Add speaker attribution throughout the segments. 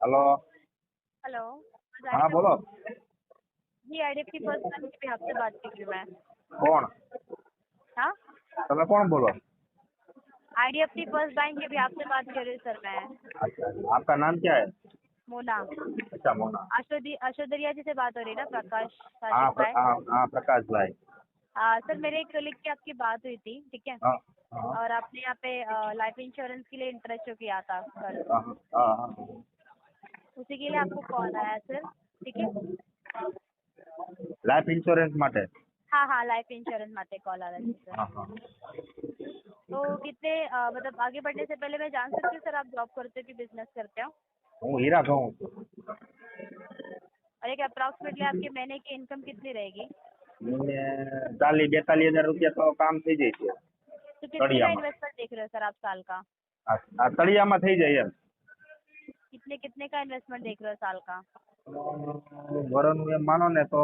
Speaker 1: Hello
Speaker 2: hello
Speaker 1: हाँ बोलो
Speaker 2: जी IDFC first bank पे आपसे बात कर रही हूँ मैं
Speaker 1: કોણ
Speaker 2: हाँ
Speaker 1: તમે કોણ બોલો
Speaker 2: आईडीएफसी फर्स्ट बैंक के भी आपसे बात कर रही हूँ सर मैं
Speaker 1: अच्छा आपका नाम क्या है
Speaker 2: मोना
Speaker 1: अच्छा मोना
Speaker 2: अशोदी अशोदरिया जी से बात हो रही है ना प्रकाश
Speaker 1: हाँ
Speaker 2: साजिद भाई
Speaker 1: हाँ हाँ प्रकाश भाई
Speaker 2: हाँ सर मेरे एक कलीग की आपकी बात हुई थी ठीक है
Speaker 1: हाँ हाँ
Speaker 2: और आपने यहाँ पे लाइफ इंश्योरेंस के लिए इंटरेस्ट शो किया था सर
Speaker 1: हाँ हाँ हाँ
Speaker 2: उसी के लिए आपको कॉल आया सर ठीक है
Speaker 1: લાઈફ ઇન્સ્યોરન્સ માટે
Speaker 2: हाँ हाँ लाइफ इंश्योरेंस माते कॉल आ रहा है सर
Speaker 1: હા હા
Speaker 2: तो कितने अ, मतलब आगे बढ़ने से पहले मैं जान सकती हूँ सर आप जॉब करते हो कि बिजनेस करते हो
Speaker 1: હું હીરા કહું છું
Speaker 2: और एक अप्रॉक्सीमेटली आपकी महीने की इनकम कितनी रहेगी
Speaker 1: મને ચાલીસ બેતાલીસ હજાર રૂપિયા તો કામ થઈ જાય છે
Speaker 2: तो कितने का
Speaker 1: बढ़िया।
Speaker 2: इन्वेस्टमेंट देख रहे हो सर आप साल का
Speaker 1: આ આ તળિયામાં થઈ જાય એમ
Speaker 2: कितने कितने का इन्वेस्टमेंट देख रहे हो साल का
Speaker 1: વરનું એમ માનો ને તો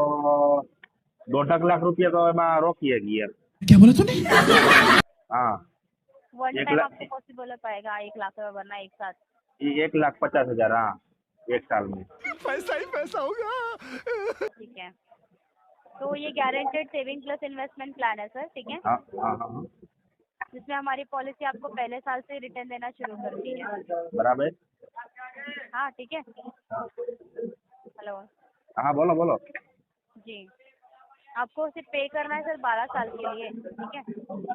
Speaker 1: દોઢક લાખ રૂપિયા તો એમાં રોકીએ ગઈ એમ
Speaker 3: क्या बोला तूने
Speaker 1: હા
Speaker 2: वन
Speaker 1: एक
Speaker 2: टाइम
Speaker 1: लाख-
Speaker 2: आपको पॉसिबल हो पाएगा एक लाख रुपये भरना एक साथ
Speaker 1: એ એક લાખ પચાસ હજાર હા એક साल में
Speaker 3: पैसा ही पैसा होगा
Speaker 2: ठीक है तो ये guaranteed saving plus investment plan है सर ठीक है
Speaker 1: हाँ हाँ हाँ हाँ।
Speaker 2: जिसमें हमारी पॉलिसी आपको पहले साल से रिटर्न देना शुरू करती है
Speaker 1: બરાબર
Speaker 2: हाँ ठीक है हेलो
Speaker 1: હા બોલો બોલો
Speaker 2: जी आपको सिर्फ पे करना है सर बारह साल के लिए ठीक है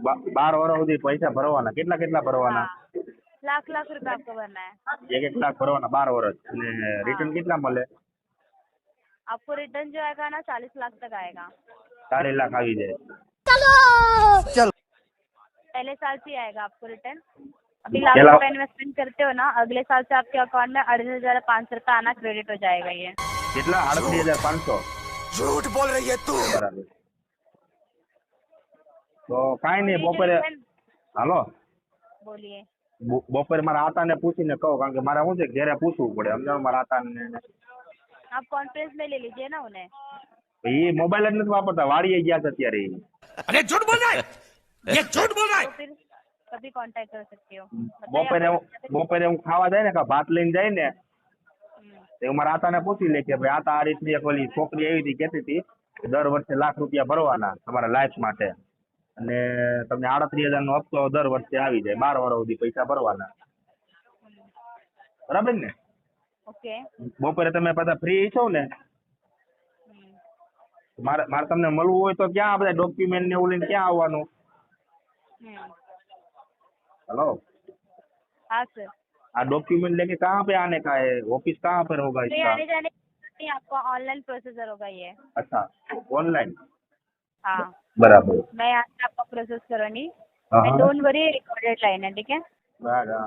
Speaker 1: બા- બાર વર્ષ સુધી પૈસા ભરવાના કેટલા કેટલા ભરવાના
Speaker 2: हाँ लाख लाख रुपए आपको भरना है
Speaker 1: એક એક લાખ ભરવાના બાર વર્ષ અને રિટર્ન કેટલા મળે
Speaker 2: आपको रिटर्न जो आएगा ना चालीस लाख तक आएगा
Speaker 1: ચાલીસ લાખ આવી જાય
Speaker 2: पहले साल से ही आएगा आपको रिटर्न अभी लाख
Speaker 1: चलो।
Speaker 2: रुपए इन्वेस्टमेंट करते हो ना अगले साल से आपके अकाउंट में अड़तीस हजार पाँच सौ रुपये आना क्रेडिट हो जाएगा ये
Speaker 1: કેટલા આડત્રીસ હજાર પાંચસો
Speaker 3: झूठ बोल रही है तू
Speaker 1: બરાબર તો કાંઈ નહીં
Speaker 2: ये जो
Speaker 1: બપોરે
Speaker 2: return-
Speaker 1: હાલો
Speaker 2: बोलिए
Speaker 1: બ- બપોરે મારા આતાને પૂછીને કહું કારણ કે મારે શું છે ઘેરે પૂછવું પડે સમજાણું મારા આતાને
Speaker 2: आप कॉन्फ्रेंस में ले लीजिए ना उन्हें
Speaker 1: એ મોબાઈલ જ નથી વાપરતા વાડીએ ગયા છે અત્યારે ઈ.
Speaker 3: अरे झूठ बोल रहा है ये झूठ बोल रहा है
Speaker 2: तो फिर कभी कांटेक्ट कर सकते हो
Speaker 1: બપોરે હું બપોરે હું ખાવા જાય ને કા ભાત લઈને જાય ને
Speaker 2: हम्म,
Speaker 1: તે હું મારા આતાને પૂછી લે કે ભાઈ આતા આ રીતની એક ઓલી છોકરી એવી હતી કહેતી હતી કે દર વર્ષે લાખ રૂપિયા ભરવાના તમારા લાઈફ માટે અને તમને આડત્રીસ હજારનો હપ્તો દર વર્ષે આવી જાય બાર વર્ષ સુધી પૈસા ભરવાના બરાબર ને
Speaker 2: ओके
Speaker 1: બપોરે તમે પાછા ફ્રી છો ને
Speaker 2: हम्म,
Speaker 1: મારે મારે તમને મળવું હોય તો ક્યાં આ બધા ડોક્યુમેન્ટ ને એવું લઈને ક્યાં આવવાનું
Speaker 2: हम्म,
Speaker 1: हेलो
Speaker 2: हाँ सर
Speaker 1: आ डॉक्यूमेंट लेके कहाँ पे आने का है ऑफिस कहाँ पर होगा
Speaker 2: तो ये
Speaker 1: इसका
Speaker 2: आने जाने नहीं आपका ऑनलाइन प्रोसेसर होगा ये
Speaker 1: अच्छा ऑनलाइन
Speaker 2: हाँ
Speaker 1: बराबर
Speaker 2: मैं यहाँ से आपका प्रोसेस करूँगी
Speaker 1: हाँ,
Speaker 2: एंड
Speaker 1: हाँ।
Speaker 2: डोंट वरी रिकॉर्डेड लाइन है ठीक है
Speaker 1: બરાબર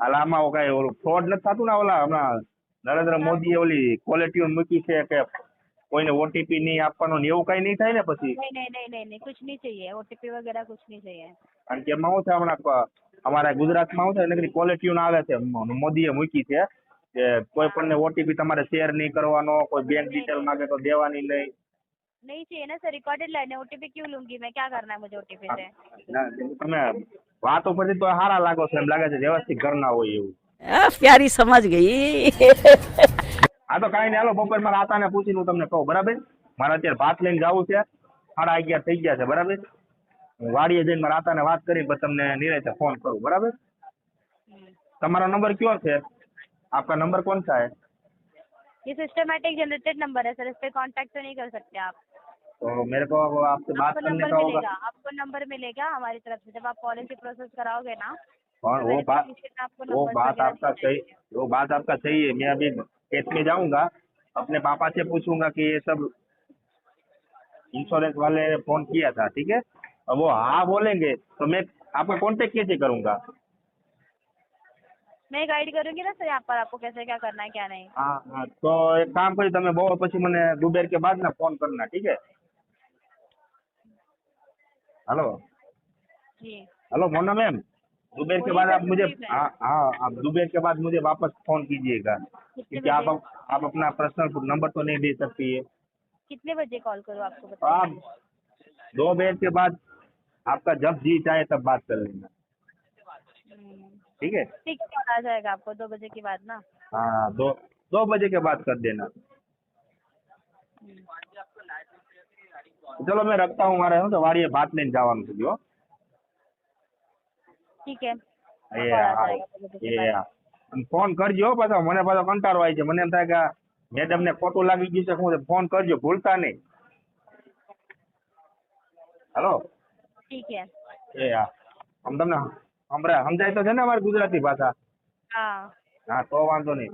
Speaker 1: હાલ આમાં કઈ ઓલું ફ્રોડ નથી થતું ને ઓલા હમણાં નરેન્દ્ર મોદીએ ઓલી ક્વોલિટી મૂકી છે કે કોઈને ઓટીપી નહીં આપવાનો ને એવું કઈ નહીં થાય ને પછી
Speaker 2: नहीं नहीं नहीं नहीं नहीं कुछ नहीं चाहिए ओटीपी वगैरह कुछ नहीं चाहिए
Speaker 1: કારણ કે એમાં શું છે હમણાં ક- અમારા ગુજરાતમાં શું છે નકરી ક્વોલિટીઓ આવે છે મ- મોદીએ મૂકી છે કે કોઈ પણ ઓટીપી તમારે શેર નહીં કરવાનો કોઈ બેંક ડિટેલ માંગે તો દેવાની નહીં
Speaker 2: नहीं चाहिए ना सर रिकॉर्डेड लाइन है ओटीपी क्यों लूंगी मैं क्या करना है मुझे ओटीपी से
Speaker 1: ના, તમે વાતો પરથી તો હારા લાગો છો એમ લાગે છે વ્યવસ્થિત ઘરના હોય એવું
Speaker 4: आ, प्यारी समझ गई
Speaker 1: આ તો કાંઈ નહીં હાલો બપોર મારા આતાને પૂછીને હું તમને કહું બરાબર મારે અત્યારે ભાત લઈને જવું છે સાડા અગિયાર થઈ ગયા છે બરાબર હું વાડીએ જઈને મારા આતાને વાત કરી પછી તમને નિરાતે ફોન કરું બરાબર
Speaker 2: हम्म।
Speaker 1: તમારો नंबर क्यों है आपका नंबर कौन सा है
Speaker 2: ये सिस्टमेटिक जनरेटेड नंबर है सर इस पे कांटेक्ट तो नहीं कर सकते आप
Speaker 1: तो मेरे को अब आपसे बात
Speaker 2: आपको
Speaker 1: करने
Speaker 2: नंबर
Speaker 1: का होगा
Speaker 2: मिलेगा आपको नंबर मिलेगा हमारी तरफ से जब आप पॉलिसी प्रोसेस कराओगे ना
Speaker 1: और
Speaker 2: तो
Speaker 1: वो बात
Speaker 2: verification में आपको
Speaker 1: वो
Speaker 2: numbers
Speaker 1: बात
Speaker 2: वगैरह
Speaker 1: आपका
Speaker 2: दिए
Speaker 1: सही
Speaker 2: जाएंगे।
Speaker 1: वो बात आपका सही है मैं अभी खेत में जाऊंगा अपने पापा से पूछूंगा कि ये सब इंश्योरेंस वाले ने फोन किया था ठीक है अब वो हाँ बोलेंगे तो मैं आपका कांटेक्ट कैसे करूंगा
Speaker 2: मैं गाइड करूंगी ना सर यहाँ पर आपको कैसे क्या करना है क्या नहीं
Speaker 1: हाँ हाँ तो एक काम करिए તમે બહુ પછી મને દુબેર के बाद ना फोन करना ठीक है hello
Speaker 2: ji
Speaker 1: hello Mona ma'am दोपहर के
Speaker 2: बोलिए
Speaker 1: बाद
Speaker 2: सर,
Speaker 1: आप मुझे
Speaker 2: सुनिए मैं।
Speaker 1: हाँ हाँ आप दोपहर के बाद मुझे वापस फोन कीजिएगा
Speaker 2: कितने
Speaker 1: क्योंकि आप
Speaker 2: बजे
Speaker 1: आप अपना पर्सनल नंबर तो नहीं दे सकती है
Speaker 2: कितने बजे कॉल करूँ आपको
Speaker 1: तो
Speaker 2: बताइए
Speaker 1: आप दो बजे के बाद आपका जब जी चाहे तब बात कर लेना
Speaker 2: हम्म,
Speaker 1: ठीक है
Speaker 2: ठीक है कॉल आ जाएगा आपको दो बजे के बाद ना
Speaker 1: हाँ दो दो बजे के बाद कर देना ચલો મેં રખતા હું મારે શું તો વાડીએ ભાત લઈને જવાનું છે જો
Speaker 2: ઠીક
Speaker 1: હે ફોન કરજો પાછો મને પાછો કંટાળો આવી છે. મને એમ થાય કે મેડમ ને ખોટું લાગી ગયું છે હું ફોન કરજો ભૂલતા નહીં. હેલો?
Speaker 2: ઠીક હે
Speaker 1: એ હા. આમ તમને હમણાં સમજાય તો છે ને અમારી ગુજરાતી ભાષા. હા. તો વાંધો નહીં.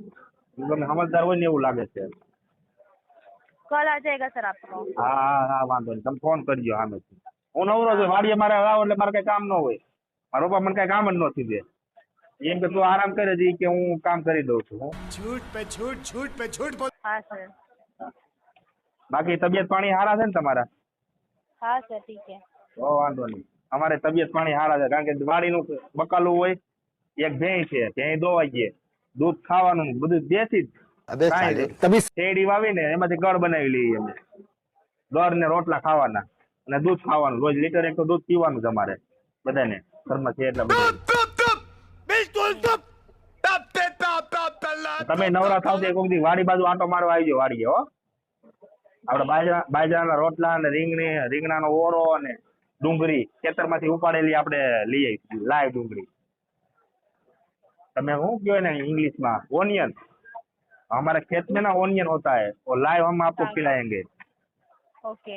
Speaker 1: તમને સમજદાર હોય ને એવું લાગે છે.
Speaker 2: કલ આ જાયગા સર આપકો
Speaker 1: હા હા વાંધો નહીં. તમે ફોન કરજો આમે હું નવરો છું વાડીએ મારે આવો એટલે મારે કઈ કામ ન હોય. મારો બાપ મને કઈ કામ જ નથી દે. એમ કે તું આરામ કરે છે કે હું કામ કરી દઉં છું
Speaker 3: છૂટ પે છૂટ છૂટ
Speaker 2: પે છૂટ
Speaker 1: બાકી તબિયત પાણી સારા છે ને તમારા?
Speaker 2: હા સર ઠીક છે.
Speaker 1: ઓ વાંધો નહીં. અમારે તબિયત પાણી સારા છે કારણ કે વાડીનું બકાલું હોય એક ભેંય છે ભેંય દોવાઈ ગઈ. દૂધ ખાવાનું બધું દેશી જ. શેરડી વાવીને એમાંથી ગળ બનાવી લઈએ અમે. ગળ ને રોટલા ખાવાના અને દૂધ ખાવાનું. રોજ લીટર એક તો દૂધ પીવાનું તમારે બધાને. ઘરમાં છે એટલે બધા
Speaker 3: बिल्कुल चुप तब पे तब तब तल्ला
Speaker 1: તમે નવરા થાવ તો એક વખત વાડી બાજુ આટો મારવા આવી જાઓ વાડીએ હો આપણે બાજરા બાજરાના રોટલા અને રીંગણી રીંગણાનો ઓળો અને ડુંગળી ખેતરમાંથી ઉપાડેલી આપણે લઈ આવી લાઈવ ડુંગળી તમે શું કહો ને इंग्लिश ओनियन हमारे खेत में ना ओनियन होता है वो लाइव हम आपको
Speaker 2: हाँ।
Speaker 1: खिलाएंगे
Speaker 2: ओके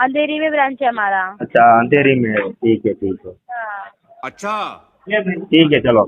Speaker 2: अंधेरी में ब्रांच है हमारा।
Speaker 1: अच्छा अंधेरी में। ठीक है ठीक है।
Speaker 2: हाँ।
Speaker 3: अच्छा।
Speaker 1: ठीक है चलो।